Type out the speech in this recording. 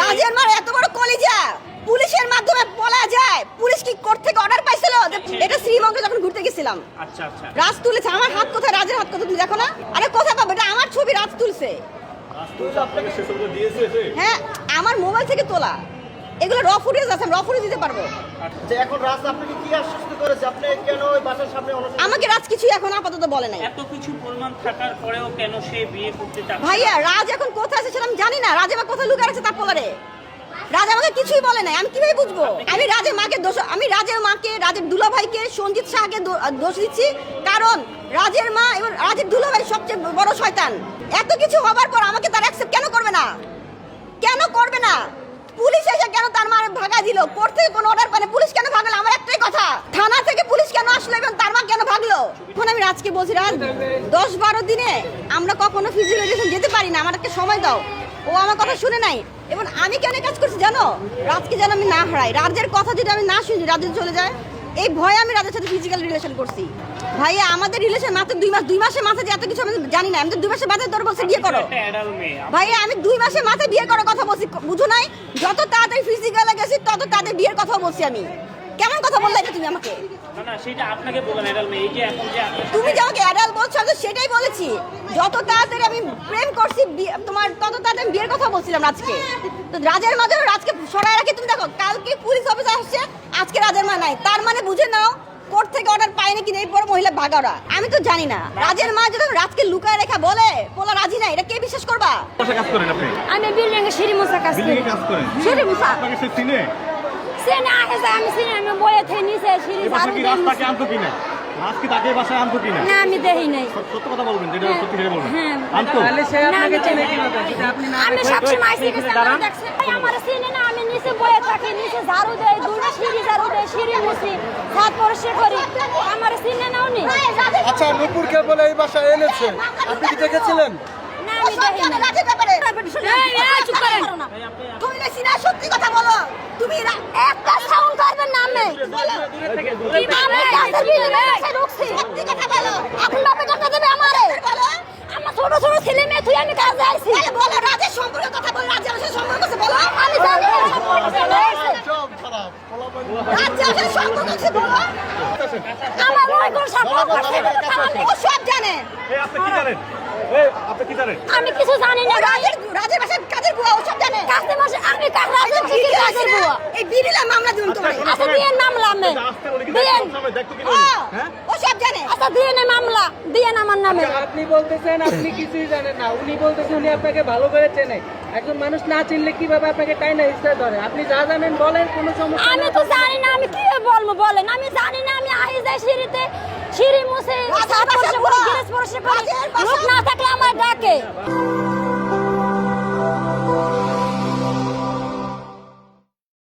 রাজের মার এত বড় কলিজা। পুলিশের মাধ্যমে বলা যায় পুলিশ কি কোর্ট থেকে অর্ডার পাইছিল? এটা শ্রীমঙ্গে যখন ঘুরতে গেছিলাম। আচ্ছা আচ্ছা। রাজ তুলেছে। আমার হাত কোথায়? রাজের হাত কোথায়? তুমি দেখো না? আরে কোথায় পাবো? এটা আমার ছবি রাজ তুলছে। হ্যাঁ আমার মোবাইল থেকে তোলা। এগুলো র ফুটেজ আছে র ফুটেজ দিতে পারব। এখন রাস্তা আপনাকে কি আশ্বস্ত করেছে? আপনি কেন ওই বাসার সামনে আমাকে রাজ কিছু এখন আপাতত বলে নাই। এত কিছু প্রমাণ থাকার পরেও কেন সে বিয়ে করতে চায় ভাইয়া রাজ এখন কোথায় আছে সেটা আমি জানি না। রাজ এবার কোথায় লুকার আছে তার পোলারে? রাজ আমাকে কিছুই বলে নাই। আমি কীভাবে বুঝব? আমি রাজের মাকে দোষ, আমি রাজের মাকে, রাজের দুলা ভাইকে সঞ্জিত শাহকে দোষ দিচ্ছি। কারণ রাজের মা এবং রাজের দুলা ভাই সবচেয়ে বড় শয়তান। এত কিছু হবার পর আমাকে তার অ্যাকসেপ্ট কেন করবে না? কেন করবে না? পুলিশ এসে কেন তার মারে ভাগা দিল? কোর্ট থেকে কোনো অর্ডার পানে পুলিশ কেন ভাগলো? আমার একটাই কথা। থানা থেকে পুলিশ কেন আসলো এবং তার মা কেন ভাগলো? এখন আমি রাজকে বলছি, রাজ, দশ বারো দিনে আমরা কখনো ফিজিওলজিস্ট যেতে পারি না। আমাদেরকে সময় দাও। ও আমার কথা শুনে নাই। এবং আমি কেন কাজ করছি জানো? রাজকে যেন আমি না হারাই। রাজের কথা যদি আমি না শুনি রাজ যদি চলে যায় এই ভয়ে আমি রাজের সাথে ফিজিক্যাল রিলেশন করছি। ভাইয়া আমাদের রিলেশন মাত্র দুই মাস দুই মাসে মাথায় যে এত কিছু আমি জানি না। আমি তো দুই মাসে মাথায় তোর বসে বিয়ে করো। ভাই ভাইয়া আমি দুই মাসে মাথায় বিয়ে করার কথা বলছি বুঝো নাই? যত তাড়াতাড়ি ফিজিক্যালে গেছি তত তাদের বিয়ের কথা বলছি আমি। কেমন কথা বললে এটা তুমি আমাকে? না না সেটা আপনাকে বলেন অ্যাডাল্ট মেয়ে এই যে এখন যে আপনি তুমি যে আমাকে অ্যাডাল্ট বলছো আমি তো সেটাই বলেছি। যত তাড়াতাড়ি আমি প্রেম করছি বি- তোমার তত তাড়াতাড়ি আমি বিয়ের কথা বলছিলাম রাজকে। তো রাজের মাঝে রাজকে সরাই রাখি তুমি দেখো কালকে পুলিশ অফিস আসছে আজকে রাজের মা নাই। তার মানে বুঝে নাও কোর্ট থেকে অর্ডার পায়নি কিনা এরপর মহিলা ভাগারা আমি তো জানি না। রাজের মা যদি রাজকে লুকায় রেখা বলে বলা রাজি নাই। এটা কে বিশ্বাস করবা? কাজ করেন আপনি। আমি বিল্ডিং এ সিঁড়ি মোছা কাজ করি। বিল্ডিং কাজ করেন। সিঁড়ি মোছা আপনাকে সে চিনে। সে না গেছে আমি সিঁড়ি আমি বয়ে থেকে নিচে সিঁড়ি এই বাসা ঝাড়ু দিয়ে রাস্তাকে আনতো কিনা? রাজ তাকে বাসায় আনতো কিনা? না আমি দেখি নাই। সত্য সত্য কথা বলবেন যেটা হ্যাঁ, সত্যি সেটা বলবেন। হ্যাঁ। আনতো? তাহলে সে আপনাকে চেনে কীভাবে? যদি আপনি না আমি সবসময় আইসি গেছে আমার দেখছে আমার সিনে না আমি নিচে বয়ে থাকি নিচে ঝাড়ু দেই দুটো সিঁড়ি ঝাড়ু দেই সিঁড়ি মুছি পরিষ্কার করি। আমার সিনে নাও নি। আচ্ছা নুপুরকে বলে এই বাসায় এনেছে। আপনি কি দেখেছিলেন? না আমি চুপ করেন। তুমি না সিনা সত্যি কথা বলো তুমি একটা সাউন্ড করবেন না আমি কীভাবে গাছের ভিতরে এসে ঢুকছি সত্যি কথা বলো এখন বাপে টাকা দেবে আমারে? আমার ছোট ছোট ছেলে মেয়ে তুই আমি কাজে আইছি। তাহলে বলো রাজের সম্পর্কে কথা বলো রাজের সাথে সম্পর্ক আছে বলো। আমি জানি। রাজের সাথে সম্পর্ক আছে বলো। আমার ওই কোন সম্পর্ক আছে? সব জানে। আপনি কি জানেন? আপনি কি জানেন? আমি কিছু জানি না। রাজের রাজের বাসার কাজের বুয়া ও সব জানে কাজে বসে আমি কাজ রাজের কি বিড়িল কাজের আছে না? মামলা তোমার আচ্ছা দিয়ে মামলা আমি। দিয়েন ও হ্যাঁ? সব জানে। আচ্ছা দিয়ে মামলা দিয়ে আমার নামে। আপনি বলতেছেন আপনি কিছুই জানেন না। উনি বলতেছেন উনি আপনাকে ভালো করে চেনে। একজন মানুষ না চিনলে কীভাবে আপনাকে টাই না ইচ্ছা ধরে? আপনি যা জানেন বলেন কোনো সমস্যা আমি তো জানি না আমি কি বলব বলেন। আমি জানি না আমি আহি যাই সিঁড়িতে। সিঁড়ি মুছে করি পরিষ্কার করি লোক না থাকলে আমার ডাকে।